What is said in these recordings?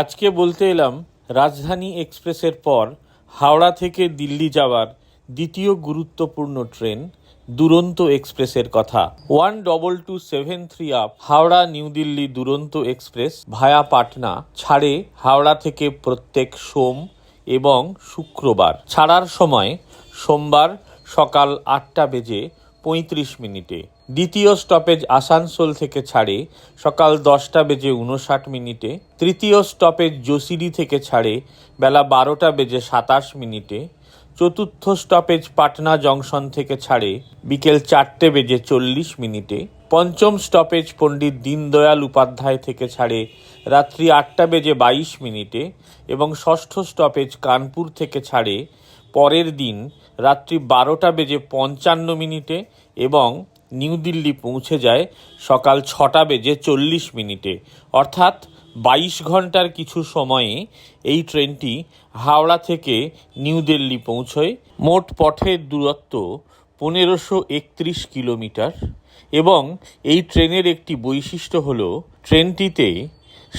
আজকে বলতে এলাম, রাজধানী এক্সপ্রেসের পর হাওড়া থেকে দিল্লি যাওয়ার দ্বিতীয় গুরুত্বপূর্ণ ট্রেন দুরন্ত এক্সপ্রেসের কথা। One double two seven three up Howrah new Delhi Duronto express via Patna ছাড়ে হাওড়া থেকে প্রত্যেক সোম এবং শুক্রবার। ছাড়ার সময় সোমবার সকাল আটটা বেজে পঁয়ত্রিশ মিনিটে। দ্বিতীয় স্টপেজ আসানসোল থেকে ছাড়ে, সকাল দশটা বেজে উনষাট মিনিটে। তৃতীয় স্টপেজ যোশিডি থেকে ছাড়ে, বেলা বারোটা বেজে সাতাশ মিনিটে। চতুর্থ স্টপেজ পাটনা জংশন থেকে ছাড়ে, বিকেল চারটে বেজে চল্লিশ মিনিটে। পঞ্চম স্টপেজ পণ্ডিত দীনদয়াল উপাধ্যায় থেকে ছাড়ে, রাত্রি আটটা বেজে বাইশ মিনিটে। এবং ষষ্ঠ স্টপেজ কানপুর থেকে ছাড়ে পরের দিন রাত্রি বারোটা বেজে পঞ্চান্ন মিনিটে এবং নিউ দিল্লি পৌঁছে যায় সকাল ছটা বেজে চল্লিশ মিনিটে। অর্থাৎ বাইশ ঘণ্টার কিছু সময়ে এই ট্রেনটি হাওড়া থেকে নিউ দিল্লি পৌঁছয়। মোট পথের দূরত্ব পনেরোশো একত্রিশ কিলোমিটার এবং এই ট্রেনের একটি বৈশিষ্ট্য হলো, ট্রেনটিতে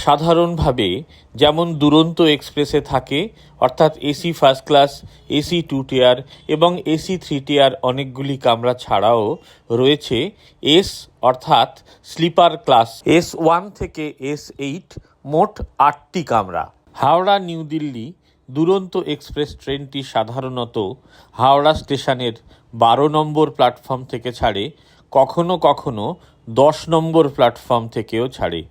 সাধারণভাবে যেমন দুরন্ত এক্সপ্রেসে থাকে, অর্থাৎ AC first class, AC two tier এবং এসি থ্রি টিয়ার অনেকগুলি কামরা ছাড়াও রয়েছে। এস অর্থাৎ স্লিপার ক্লাস। এস ওয়ান থেকে এস এইট মোট আটটি কামরা। হাওড়া, নিউ দিল্লি দুরন্ত এক্সপ্রেস ট্রেনটি সাধারণত হাওড়া স্টেশনের বারো নম্বর প্ল্যাটফর্ম থেকে ছাড়ে, কখনো কখনো দশ নম্বর প্ল্যাটফর্ম থেকেও ছাড়ে।